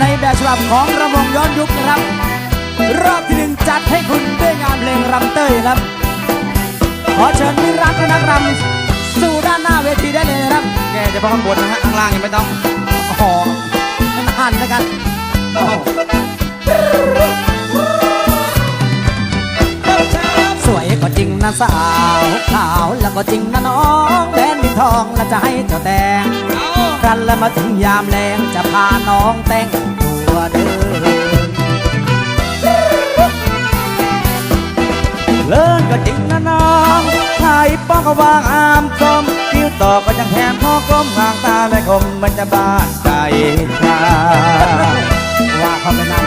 ในแบบฉบับของระวงย้อนยุคนะครับ รอบที่หนึ่งจัดให้คุณด้วยงานเพลงรำเต้ยครับ ขอเชิญมิตรรักและนักรำสู่ด้านหน้าเวทีได้เลยนะครับแกเฉพาะข้างบนนะฮะข้างล่างยังไม่ต้องอ๋อหันแล้วกันอ๋อสวยก็จริงนะสาวขาวแล้วก็จริงนะน้องแดนดินทองแล้วจะให้เจ้าแต่ง กันแล้วมาถึงยามแรงจะพาน้องแต่งตัวเดินเลิกก็จริงนะน้องไทยป้องก็วางอามกลมคิ้วต่อก็ยังแถมพ่อกลมห่างตาและคมมันจะบาดใจชาว่าเขาไปนั่น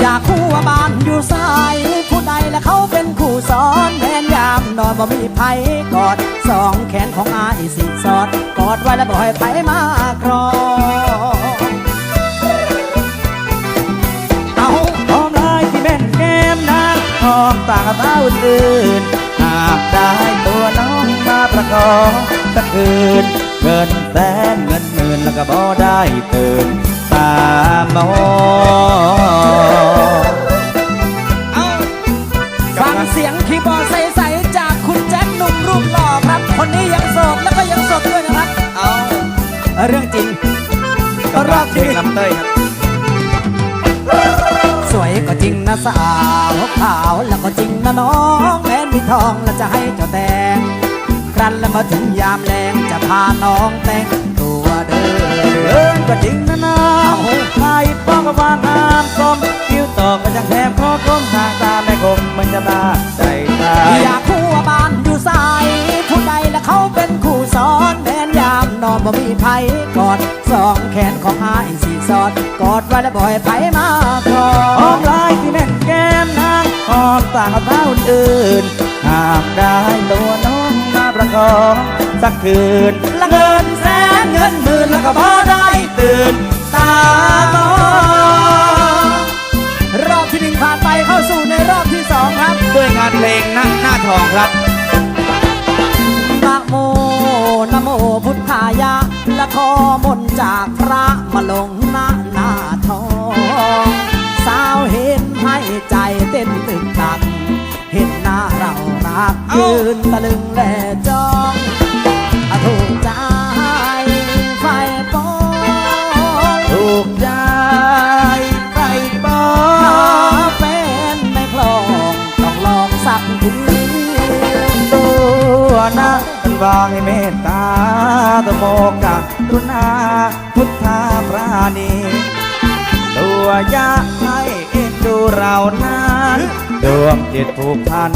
อยากคู่ว่าบ้านอยู่สายผู้ใดและเขาเป็นคู่สอนแมนยามนอนบ่มีไผกอดสองแขนของอายสิสอดกอ ดไว้แล้วบ่ให้ไผมาครองเอาหอมลายที่แม่นแก้มนะหอมต่างกับเท้าอื่นหากได้ตัวน้องมาประคองสักคืนเงินแสนเงินหมื่นแล้วก็บ่ได้ตื่นตามอง เรื่องจริงรอบเพลงลำเต้ยครับ สวยก็จริงนะสาวขาวแล้วก็จริงนะน้องแม้นมีทองแล้วจะให้เจ้าแต่งครั้นแล้วมาถึงยามแรงจะพาน้องแต่งตัวเดิเอนอก็จริงนะน้องไทยป้องก็วางอามกลมคิ้วต่อก็ยังแถมคอกลมทางตาแม่คมมันจะบาดใจตายอยากคู่ว่าบ้านอยู่สายผู้ใดและเขาเป็นคู่สอน บ่มีไผกอดสองแขนของอายสีสอด กอดไว้แล้วบ่ให้ไผมมาครอหองมลายที่แม่นแก้มนางหอมต่างกับเท้าอื่นหากได้ตัวน้องมาประคองสักคืนละเงินแสนเงินหมื่นแล้วก็พอได้ตื่นตามองรอบที่หนึ่งผ่านไปเข้าสู่ในรอบที่สองครับ ด้วยงานเพลงหน้าหน้าทองครับนะโมนะโมพุทธายะและขอมนจากพระมาลงหน้าหน้าทองสาวเห็นให้ใจเต้นตึกตัก เห็นหน้าเรารักยืนตะลึงแลจ้องถูกใจไฟปองถูกใจใครบอหากเป็นในคลองต้องลองสักทีตัวนะเป็นวางให้เมตตาตโมกะ ทุนาพุทธาปราณีตัวยะให้เอ็นดูเรานั้นดวงจิตผูกพัน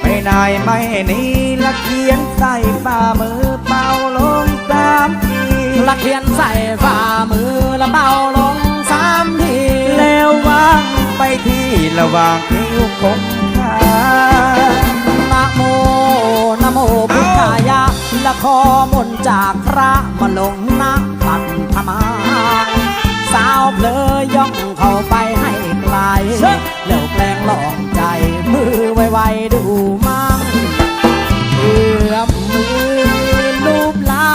ไม่นายไม่หนีละเขียนใส่ฝ่ามือเป่าลงสามทีละเขียนใส่ฝ่ามือละเบาลงสามที แล้ววางไปที่ระหว่างนิ้วคงคานะโมนะโมพุทธายะ ละขอมนต์จากพระมาลงนะปัตธมา สาวเพลยย่องเข้าไปให้ไกลแล้วแกล้งหลอกใจ มือไวๆดูมั่งเอื้อมมือลูบล้า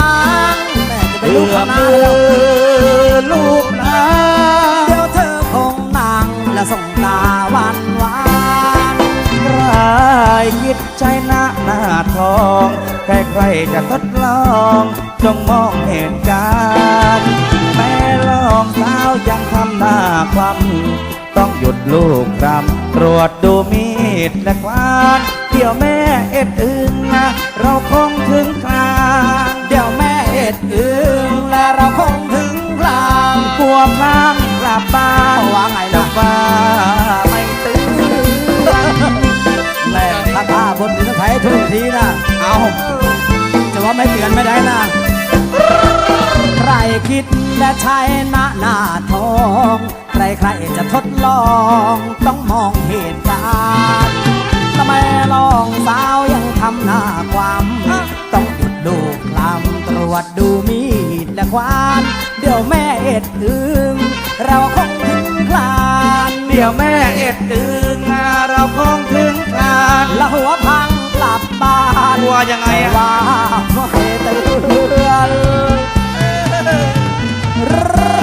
งแม่จะไปลูบข้างหน้าแล้วลูกหลานเดี๋ยวเธอคงนั่งและส่งตาหวานหวานใครคิดใจหน้าหน้าทอง ใครๆจะทดลองจงมองเหตุการณ์แม่ลองสาวยังทำหน้าความต้องหยุดลูกรำตรวจดูมีดและควานเดี๋ยวแม่เอ็ดอึงนะเราคงถึงกลางเดี๋ยวแม่เอ็ดอึงและเราคงถึงกลางกลัวพลางกลับบ้านว่าไงล่ะฟ้าไม่ตื่นแม่ถ้าตาบนนี้ต้องใช้ทุกทีนะเอาจะ ว่าไม่เตือนไม่ได้นะ ใครคิดและใช้หน้าหน้าทอง ใครๆจะทดลองต้องมองเหตุการณ์ทำไมลองสาวยังทำหน้าความต้องหยุดดูคลำตรวจดูมีดและควาน เดี๋ยวแม่เอ็ดอึง เราคงถึงกลาน เดี๋ยวแม่เอ็ดดึงเราคงถึงกลางและหัวพังกลับบ้านกลัวยังไงอะว่าไม่เตือน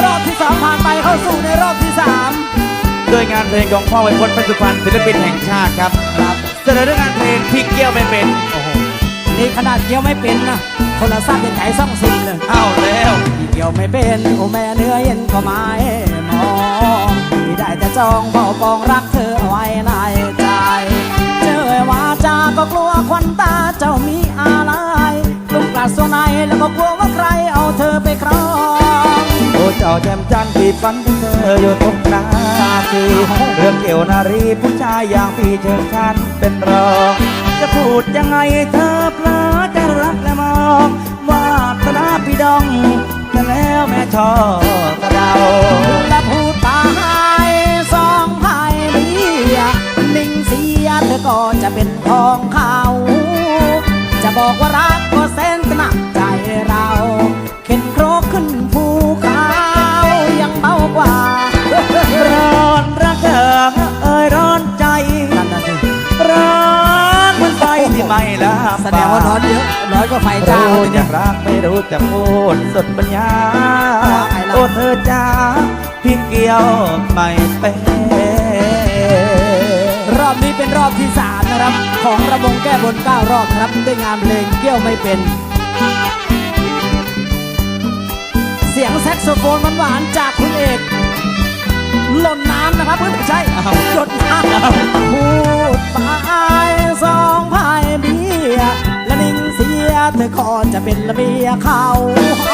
รอบที่สองโดยงานเพลงของพ่อไวยพจน์ปัจจุบันศิลปินแห่งชาติครับครับเสนอด้วยงานเพลงพี่เกี้ยวไม่เป็นโอ้โหนี่ขนาดเกี่ยวไม่เป็นนะโทรศัพท์ยังไขซ่องซิมเลยเอ้าแล้วที่เกี่ยวไม่เป็นโอ้แม่เนื้อเย็นก็ไม่มองที่ได้แต่จองเฝ้าปองรักเธอเอาไว้ใน ก็กลัวควันตาเจ้ามีอะไรลุกกลัดสวนในแล้วก็กลัวว่าใครเอาเธอไปครองโอ้เจ้าแจ่มจันทร์ที่ฝันถึงเธออยู่ทุกนาทีเรื่องเกี่ยวนารีผู้ชายอย่างพี่เชิญฉันเป็นรอง จะพูดยังไงเธอเพลอจะรักและมองว่าตนาพี่ดองจะแล้วแม่ชอบกระเดาและพู เธอก็จะเป็นของเขา จะบอกว่ารักก็เส้นหนักใจเรา เข็นโครกขึ้นภูเขายังเบากว่า ร้อนรักเธอเอ่ยร้อนใจ นั่นนะสิร้อนเหมันไฟที่ไม่ละแสดงว่าร้อนเยอะร้อนกว่าไฟจ้า รู้จักรักไม่รู้จักพูดสุดปัญญา ว่าไงล่ะ โอ้เธอจ้าพี่เกี่ยวไม่เป็น อบนี้เป็นรอบที่สามนะครับ ของระบงแก้บนเก้ารอบครับด้วยงานเพลงเกี่ยวไม่เป็น เสียงแซกโซโฟนหวานๆจากคุณเอกหล่นน้ำนะครับเพื่อนใช่หยดน้ำพูดไปสองพายเบียและนิ่งเสียเธอก็จะเป็นระเบียเขา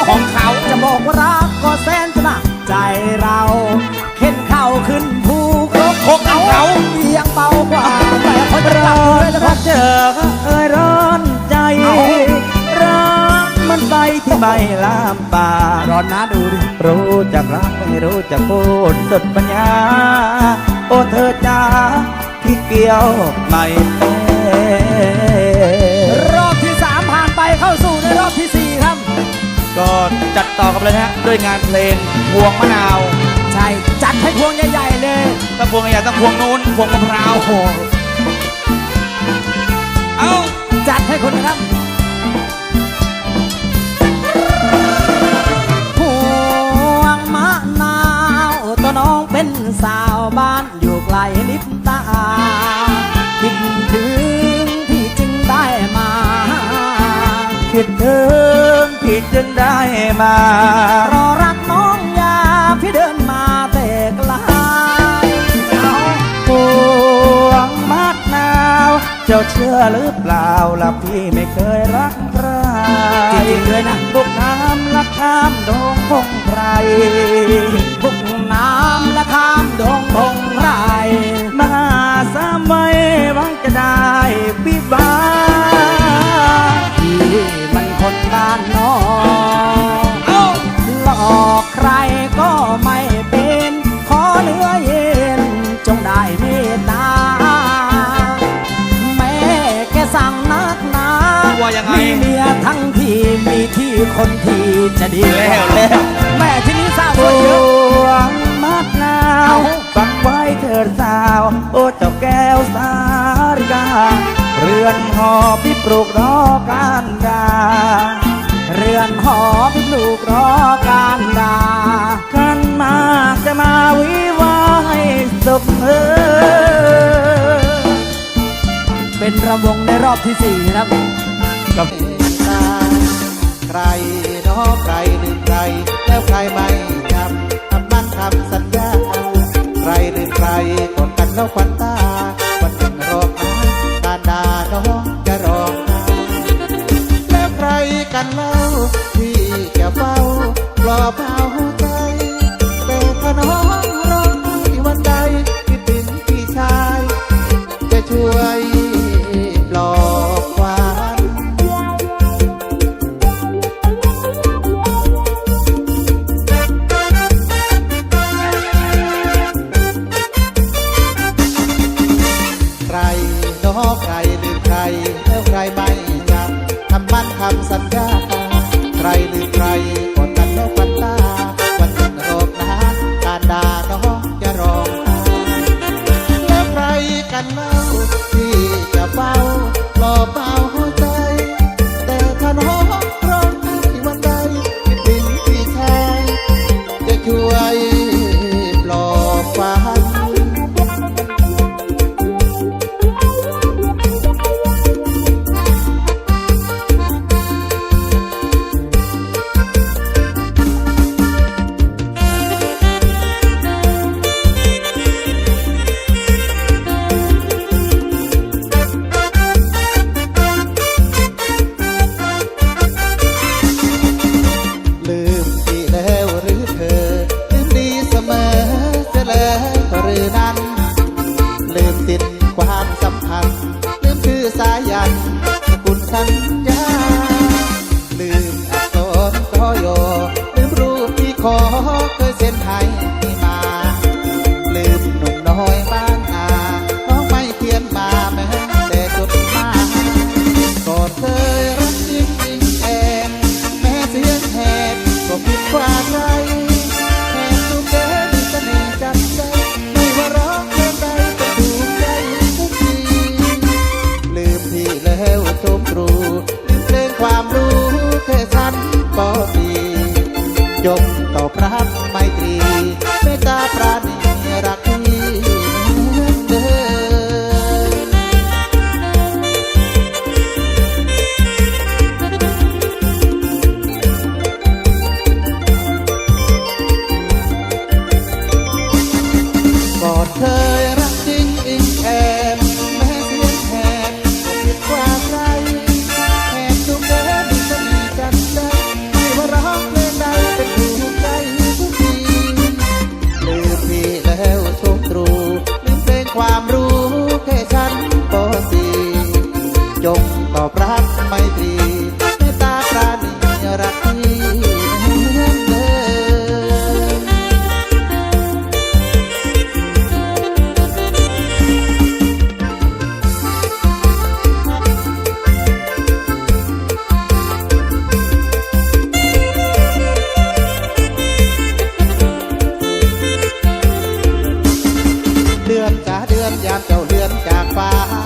ของเขา ที่ไม่ลามปากร้อนนะดูดิรู้จักรักไม่รู้จักพูดสุดปัญญา โอ้เธอจ้าพี่เกี่ยวไม่เป็นรอบที่สามผ่านไปเข้าสู่ในรอบที่สี่ครับ ก็จัดต่อกันเลยนะฮะด้วยงานเพลงพวงมะนาว ใช่ จัดให้พวงใหญ่ๆเลยถ้าพวงใหญ่ต้องพวงนู้นพวงมะพร้าวโอ้โหเอ้าจัดให้คุณนะครับ ถึงพี่จึงได้มา รอรักน้องยาพี่เดินมาแต่ไกลเอาพวงมะนาว เจ้าเชื่อหรือเปล่าล่ะพี่ไม่เคยรักใครจริงๆเลยนะทุกน้ำรักข้ามดงพงไพรทุก คนทีจะดีกแล้วว่าแล้วแม่ที่นี่ทราบพว่าเยอะวงมัดนาวฟังไว้เถิดสาว โอ้เจ้าแก้วสาริกา เรือนหอพี่ปลูกรอการดาเรือนหอพิลูกรอการดาขันมากจะมาวิวาให้สุขเออเป็นระวงในรอบที่สี่นะครับกับใครเน้อ ใครลืมใคร แล้วใครไม่จำทำมั่นทำสัญญา ใครลืมใครกดกันแล้วควัน ใครลืมใครแล้วใครไม่จำทำมั่นทำสัญญาใครลืม เเดือนจ้าเดือนยามเจ้าเดือนจากฟ้า